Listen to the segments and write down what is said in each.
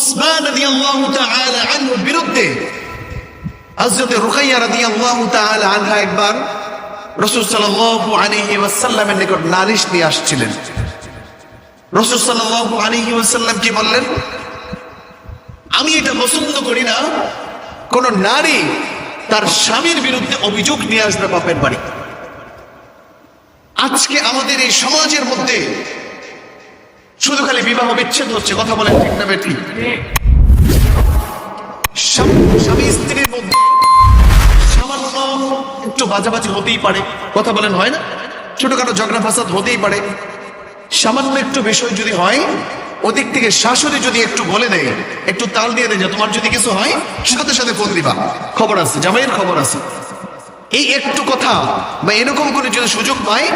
উসমান তাআলা আনহুর বিরুদ্ধে রুকাইয়া রাদিয়াল্লাহু তাআলা আনহা একবার নিকট নিয়ে আসছিলেন। কি বললেন? আমি এটা পছন্দ করি না, কোন নারী তার স্বামীর বিরুদ্ধে অভিযোগ নিয়ে আসবে বাপের বাড়ি। আজকে আমাদের এই সমাজের মধ্যে শুধু খালি বিবাহ বিচ্ছেদ হচ্ছে, কথা বলেন ঠিক না বেঠি স্বামী স্ত্রীর মধ্যে সামান্য একটু বাজাবাজি হতেই পারে, কথা বলেন হয় না? ছোটখাটো ঝগড়া ফাসাদ হতেই পারে। সামান্য একটু বিষয় যদি হয়, ওদিক থেকে শাশুড়ি যদি একটু বলে দেয়, একটু তাল দিয়ে দেয় তোমার যদি কিছু হয়, সাথে সাথে ফোন দিবা। খবর আছে, জামাইয়ের খবর আছে। এই একটু কথা বা এরকম করে যদি সুযোগ পায়,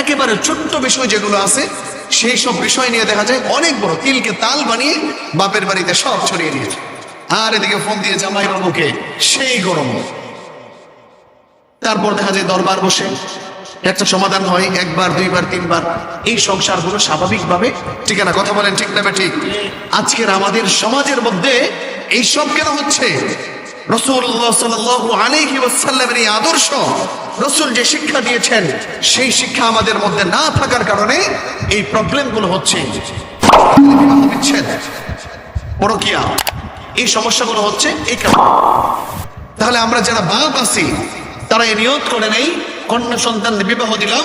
একেবারে ছোট্ট বিষয় যেগুলো আছে সেই সব বিষয় নিয়ে দেখা যায় অনেক বড় তিলকে তাল বানিয়ে বাপের বাড়িতে সব ছড়িয়ে দিয়েছে। আর এদিকে ফোন দিয়ে জামাই বাবুকে সেই গরম। তারপর দেখা যায় দরবার বসে। একটা সমাধান হয়, একবার, দুইবার, তিনবার। এই সংসারগুলো স্বাভাবিকভাবে ঠিক না, কথা বলেন ঠিক না ঠিক? আজকের আমাদের সমাজের মধ্যে এই সব কেন হচ্ছে? রসুল্লাহ ওয়াসাল্লামের এই আদর্শ রসুল যে শিক্ষা দিয়েছেন, সেই শিক্ষা আমাদের মধ্যে না থাকার কারণে এই প্রবলেমগুলো হচ্ছে। বিচ্ছেদ পরকিয়া। এই সমস্যাগুলো হচ্ছে এই কারণে। তাহলে আমরা যারা বাপ আছি, তারা এই নিয়ত করে নেই কন্যা সন্তান বিবাহ দিলাম।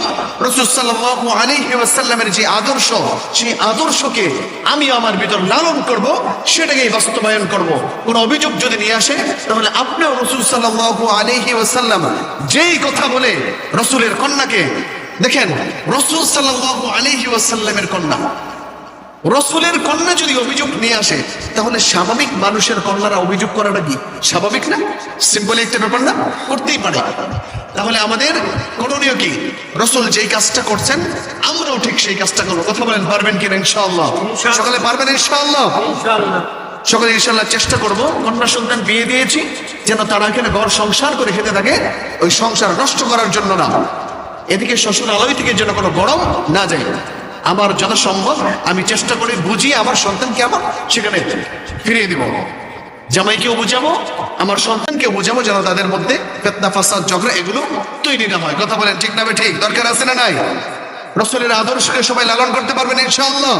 আলাইহি ওয়াসাল্লামের যে আদর্শ, সেই আদর্শকে আমি আমার ভিতর লালন করব, সেটাকেই বাস্তবায়ন করব। কোন অভিযোগ যদি নিয়ে আসে, তাহলে আপনিও রসুল সাল্লাহ আলিহি ওসাল্লাম যেই কথা বলে রসুলের কন্যাকে, দেখেন, রসুল সাল্লাহ আলিহি ওয়াসাল্লামের কন্যা রসুলের কন্যা যদি অভিযোগ নিয়ে আসে তাহলে স্বাভাবিক মানুষের কন্যারা অভিযোগ করাটা কি? স্বাভাবিক না? সিম্পল একটা ব্যাপার না? করতেই পারে। তাহলে আমাদের করণীয় কি? রসুল যেই কাজটা করছেন আমরাও ঠিক সেই কাজটা করব। কথা বলেন পারবেন কিনা ইনশাআল্লাহ? সকালে পারবেন ইনশাআল্লাহ? সকলে ইনশাল্লাহ চেষ্টা করব। কন্যা সন্তান বিয়ে দিয়েছি যেন তারা এখানে ঘর সংসার করে খেতে থাকে। ওই সংসার নষ্ট করার জন্য না। এদিকে শ্বশুর আলোয় থেকে যেন কোনো গরম না যায়। আমার যত সম্ভব আমি চেষ্টা করে বুঝিয়ে আমার সন্তানকে আমার সেখানে ফিরিয়ে দিব। জামাইকেও বুঝাবো, আমার সন্তানকে বুঝাবো যেন তাদের মধ্যে ফেতনা, ফাসাদ, ঝগড়া এগুলো তৈরি না হয়। কথা বলেন ঠিক না ঠিক। দরকার আছে না নাই? রসলের আদর্শকে সবাই লালন করতে পারবেন ইনশাআল্লাহ।